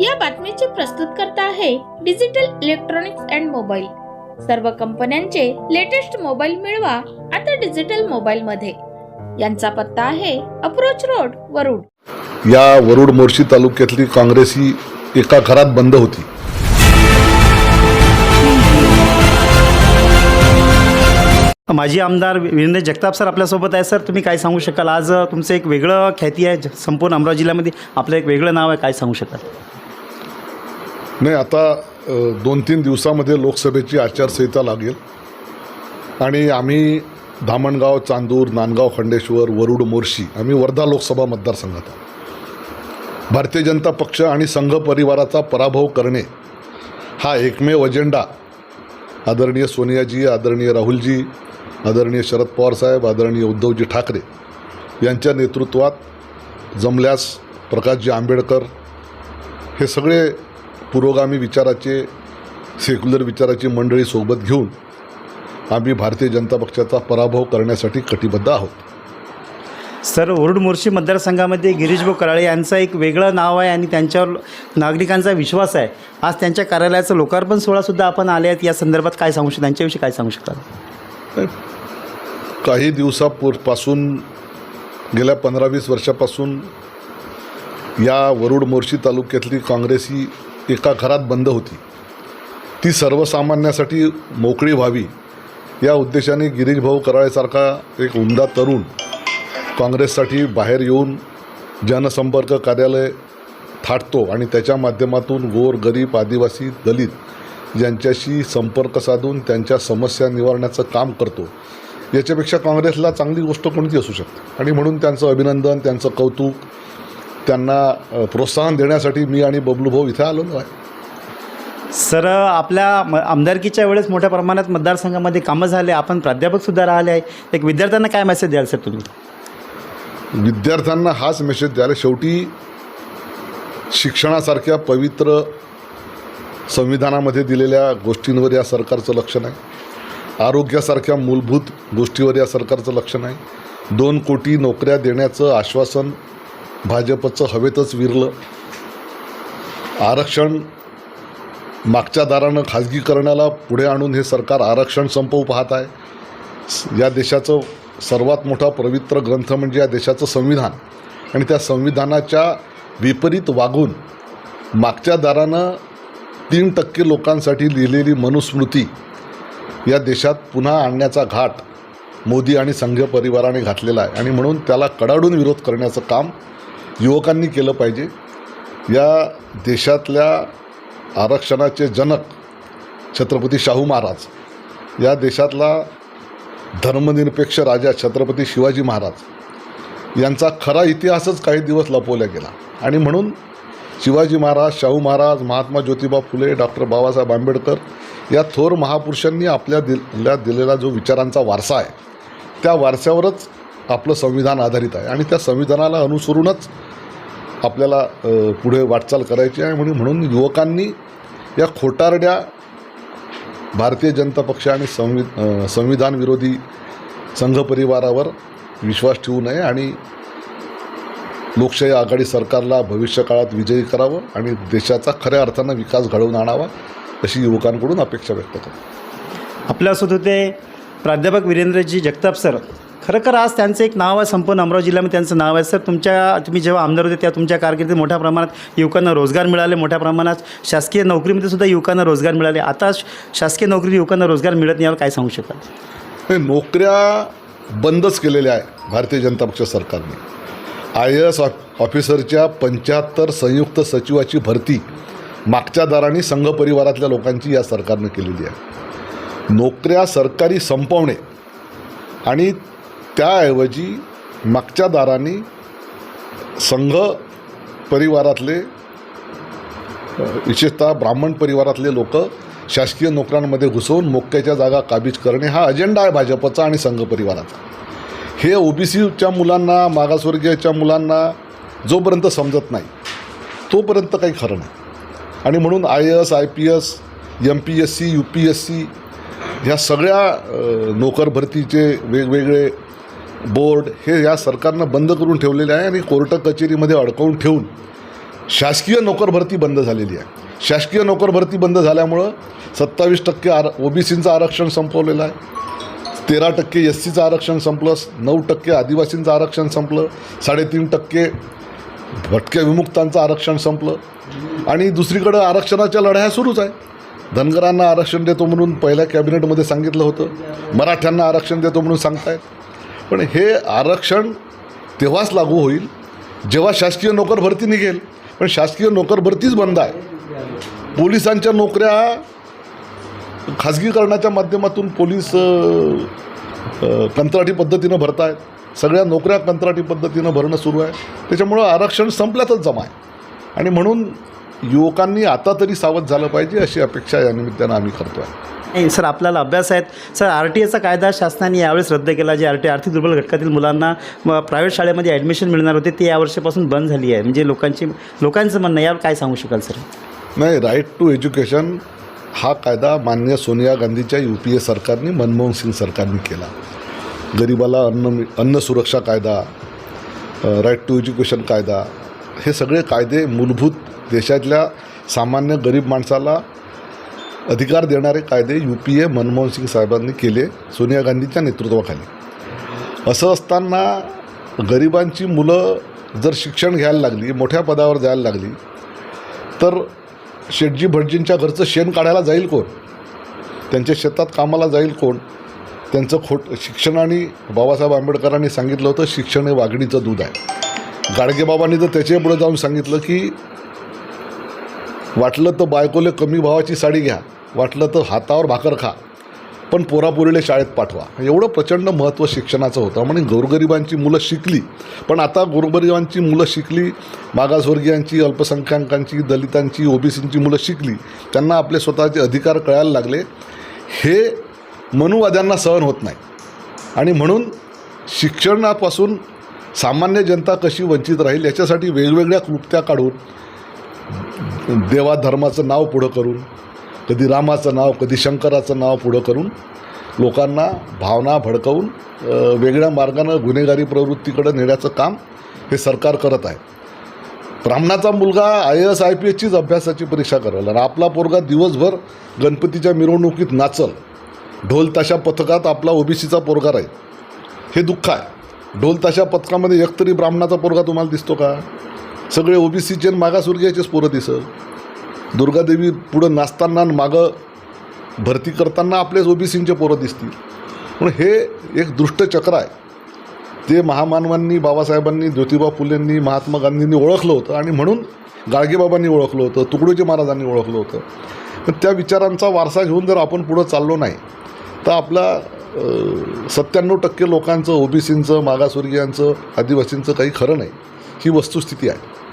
या बातमीचे प्रस्तुत करता आहे डिजिटल इलेक्ट्रॉनिक्स अँड मोबाईल. सर्व कंपन्यांचे लेटेस्ट मोबाईल मिळवा आता डिजिटल मोबाईल मध्ये यांचा पत्ता आहे अप्रोच रोड वरुड. या वरुड मोर्शी तालुक्यातली काँग्रेस ही एका घरात बंद होती. माजी आमदार वीरेंद्र जगताप सर आपल्यासोबत आहे सर तुम्ही काय सांगू शकाल? आज तुमचं एक वेगळं ख्याती आहे संपूर्ण अमरावती जिल्ह्यामध्ये आपलं एक वेगळं नाव आहे. काय सांगू शकाल? नाही आता दोन तीन दिवसामध्ये लोकसभेची आचारसंहिता लागेल. आणि आम्ही धामणगाव चांदूर नांदगाव खंडेश्वर वरुड मोर्शी आम्ही वर्धा लोकसभा मतदारसंघात आहोत. भारतीय जनता पक्ष आणि संघ परिवाराचा पराभव करणे हा एकमेव अजेंडा. आदरणीय सोनियाजी आदरणीय राहुलजी आदरणीय शरद पवार साहेब आदरणीय उद्धवजी ठाकरे यांच्या नेतृत्वात जमल्यास प्रकाशजी आंबेडकर हे सगळे पुरोगामी विचाराचे सेक्युलर विचाराची मंडळी सोबत घेऊन आम्ही भारतीय जनता पक्षाचा पराभव करण्यासाठी कटिबद्ध आहोत. सर वरुड मोर्शी मतदारसंघामध्ये गिरीशभाऊ कराळे यांचं एक वेगळं नाव आहे आणि त्यांच्यावर नागरिकांचा विश्वास आहे. आज त्यांच्या कार्यालयाचं लोकार्पण सोहळासुद्धा आपण आले आहेत. या संदर्भात काय सांगू शकता त्यांच्याविषयी काय सांगू शकाल काही दिवसापूर्पासून गेल्या पंधरा वीस वर्षापासून या वरुड मोर्शी तालुक्यातली काँग्रेस एका घरात बंद होती. ती सर्वसामान्यासाठी मोकळी व्हावी या उद्देशाने गिरीश भाऊ कराळेसारखा एक उमदा तरुण काँग्रेससाठी बाहेर येऊन जनसंपर्क कार्यालय थाटतो आणि त्याच्या माध्यमातून गोर गरीब आदिवासी दलित यांच्याशी संपर्क साधून त्यांच्या समस्या निवारण्याचं काम करतो. याच्यापेक्षा काँग्रेसला चांगली गोष्ट कोणती असू शकते? आणि म्हणून त्यांचं अभिनंदन त्यांचं कौतुक त्यांना प्रोत्साहन देण्यासाठी मी आणि बबलू भाऊ इथे आलेलो आहे सर आपल्या म आमदारकीच्या वेळेस मोठ्या प्रमाणात मतदारसंघामध्ये कामं झाले. आपण प्राध्यापकसुद्धा राहिले आहे. एक विद्यार्थ्यांना काय मेसेज द्याल सर तुम्ही? विद्यार्थ्यांना हाच मेसेज द्यायला शेवटी शिक्षणासारख्या पवित्र संविधानामध्ये दिलेल्या गोष्टींवर या सरकारचं लक्ष नाही. आरोग्यासारख्या मूलभूत गोष्टीवर या सरकारचं लक्ष नाही. दोन कोटी नोकऱ्या देण्याचं आश्वासन भाजपचं हवेतच विरलं. आरक्षण मागच्या दारानं खाजगीकरणाला पुढे आणून हे सरकार आरक्षण संपवू पाहत आहे. या देशाचं सर्वात मोठा पवित्र ग्रंथ म्हणजे या देशाचं संविधान. आणि त्या संविधानाच्या विपरीत वागून मागच्या दारानं तीन टक्के लोकांसाठी लिहिलेली मनुस्मृती या देशात पुन्हा आणण्याचा घाट मोदी आणि संघ परिवाराने घातलेला आहे. आणि म्हणून त्याला कडाडून विरोध करण्याचं काम युवकांनी केलं पाहिजे. या देशातल्या आरक्षणाचे जनक छत्रपती शाहू महाराज या देशातला धर्मनिरपेक्ष राजा छत्रपती शिवाजी महाराज यांचा खरा इतिहासच काही दिवस लपवला गेला. आणि म्हणून शिवाजी महाराज शाहू महाराज महात्मा ज्योतिबा फुले डॉक्टर बाबासाहेब आंबेडकर या थोर महापुरुषांनी आपल्या दिल्या दिलेला जो विचारांचा वारसा आहे त्या वारशावरच आपलं संविधान आधारित आहे. आणि त्या संविधानाला अनुसरूनच आपल्याला पुढे वाटचाल करायची आहे. म्हणून म्हणून युवकांनी या खोटारड्या भारतीय जनता पक्ष आणि संवि संविधान विरोधी संघ परिवारावर विश्वास ठेवू नये आणि लोकशाही आघाडी सरकारला भविष्यकाळात विजयी करावं आणि देशाचा खऱ्या अर्थानं विकास घडवून आणावा अशी युवकांकडून अपेक्षा व्यक्त करू आपल्यासोबत होते प्राध्यापक वीरेंद्रजी जगताप सर. खरंखर आज त्यांचं एक नाव आहे संपूर्ण अमरावती जिल्ह्यामध्ये त्यांचं नाव आहे. सर तुमच्या तुम्ही जेव्हा आमदार होते तेव्हा तुमच्या कारकिर्दीत मोठ्या प्रमाणात युवकांना रोजगार मिळाले मोठ्या प्रमाणात शासकीय नोकरीमध्ये सुद्धा युवकांना रोजगार मिळाले. आता शासकीय नोकरी युवकांना रोजगार मिळत नाही यावर काय सांगू शकत? हे नोकऱ्या बंदच केलेल्या आहे भारतीय जनता पक्ष सरकारने. आय ए एस ऑफिसरच्या पंच्याहत्तर संयुक्त सचिवाची भरती मागच्या दाराने संघ परिवारातल्या लोकांची या सरकारनं केलेली आहे. नोकऱ्या सरकारी संपवणे आणि त्याऐवजी मागच्या दाराने संघ परिवारातले विशेषतः ब्राह्मण परिवारातले लोक शासकीय नोकऱ्यांमध्ये घुसवून मोक्याच्या जागा काबीज करणे हा अजेंडा आहे भाजपचा आणि संघ परिवाराचा. हे ओबीसीच्या मुलांना मागासवर्गीयच्या मुलांना जोपर्यंत समजत नाही तोपर्यंत काही खरं नाही. आणि म्हणून I A S I P S M P S C U P S C ह्या सगळ्या नोकरभरतीचे नोकर भरतीचे वेगवेगळे बोर्ड हे या सरकारनं बंद करून ठेवलेले आहे आणि कोर्ट कचेरीमध्ये अडकवून ठेवून शासकीय नोकर भरती बंद झालेली आहे. शासकीय नोकर भरती बंद झाल्यामुळं सत्तावीस टक्के आर ओबीसीचं आरक्षण संपवलेलं आहे. तेरा टक्के एस सीचं आरक्षण संपलं नऊ टक्के आदिवासींचं आरक्षण संपलं साडेतीन टक्के भटक्या विमुक्तांचं आरक्षण संपलं. आणि दुसरीकडं आरक्षणाच्या लढ्या सुरूच आहे. धनगरांना आरक्षण देतो म्हणून पहिल्या कॅबिनेटमध्ये सांगितलं होतं. मराठ्यांना आरक्षण देतो म्हणून सांगतायत. पण हे आरक्षण तेव्हाच लागू होईल जेव्हा शासकीय नोकर भरती निघेल. पण शासकीय नोकर भरतीच बंद आहे. पोलिसांच्या नोकऱ्या खाजगीकरणाच्या माध्यमातून पोलीस कंत्राटी पद्धतीनं भरत आहेत सगळ्या नोकऱ्या कंत्राटी पद्धतीनं भरणं सुरू आहे. त्याच्यामुळं आरक्षण संपल्यातच जमा आहे. आणि म्हणून युवकांनी आता तरी सावध झालं पाहिजे अशी अपेक्षा या निमित्तानं आम्ही करतो आहे नाही सर आपल्याला अभ्यास आहेत. सर आर टी एचा कायदा शासनाने यावेळेस रद्द केला जे आर टी आर्थिक दुर्बल घटकातील मुलांना प्रायव्हेट शाळेमध्ये ॲडमिशन मिळणार होते ते या वर्षापासून बंद झाली आहे. म्हणजे लोकांची लोकांचं म्हणणं. यावर काय सांगू शकाल सर? नाही राईट टू एज्युकेशन हा कायदा मान्य सोनिया गांधीच्या यू पी ए सरकारने मनमोहन सिंग सरकारने केला. गरिबाला अन्न अन्न सुरक्षा कायदा राईट टू एज्युकेशन कायदा हे सगळे कायदे मूलभूत देशातल्या सामान्य गरीब माणसाला अधिकार देणारे कायदे U P A Manmohan Singh साहेबांनी केले सोनिया गांधीच्या नेतृत्वाखाली. असं असताना गरिबांची मुलं जर शिक्षण घ्यायला लागली मोठ्या पदावर जायला लागली तर शेटजी भटजींच्या घरचं शेण काढायला जाईल कोण? त्यांच्या शेतात कामाला जाईल कोण? त्यांचं खोट शिक्षण आणि बाबासाहेब आंबेडकरांनी सांगितलं होतं शिक्षण हे वाघणीचं दूध आहे. गाडगेबाबांनी तर त्याच्यापुढे जाऊन सांगितलं की वाटलं तर बायकोले कमी भावाची साडी घ्या वाटलं तर हातावर भाकर खा पण पोरापोरीले शाळेत पाठवा. एवढं प्रचंड महत्त्व शिक्षणाचं होतं. म्हणजे गोरगरिबांची मुलं शिकली पण आता गोरगरिबांची मुलं शिकली मागासवर्गीयांची अल्पसंख्याकांची दलितांची ओबीसींची मुलं शिकली त्यांना आपले स्वतःचे अधिकार कळायला लागले. हे मनुवाद्यांना सहन होत नाही. आणि म्हणून शिक्षणापासून सामान्य जनता कशी वंचित राहील याच्यासाठी वेगवेगळ्या क्लुप्त्या काढून देवा धर्माचं नाव पुढं करून कधी रामाचं नाव कधी शंकराचं नाव पुढं करून लोकांना भावना भडकवून वेगळ्या मार्गानं गुन्हेगारी प्रवृत्तीकडे नेण्याचं काम हे सरकार करत आहे. ब्राह्मणाचा मुलगा आय एस आय पी एसचीच अभ्यासाची परीक्षा करेल आणि आपला पोरगा दिवसभर गणपतीच्या मिरवणुकीत नाचल. ढोल ताशा पथकात आपला ओबीसीचा पोरगा राहील. हे दुःख आहे. ढोल ताशा पथकामध्ये एकतरी ब्राह्मणाचा पोरगा तुम्हाला दिसतो का? सगळे ओबीसीचे आणि मागासवर्गीयाचेच पोरं दिसत दुर्गादेवी पुढं नाचताना आणि मागं भरती करताना आपलेच ओबीसींचे पोरं दिसतील. पण हे एक दुष्टचक्र आहे. ते महामानवांनी बाबासाहेबांनी ज्योतिबा फुलेंनी महात्मा गांधींनी ओळखलं होतं आणि म्हणून गाडगेबाबांनी ओळखलं होतं तुकडोजी महाराजांनी ओळखलं होतं. पण त्या विचारांचा वारसा घेऊन जर आपण पुढं चाललो नाही तर आपला सत्त्याण्णव टक्के लोकांचं ओबीसींचं मागासवर्गीयांचं आदिवासींचं काही खरं नाही. ही वस्तुस्थिती आहे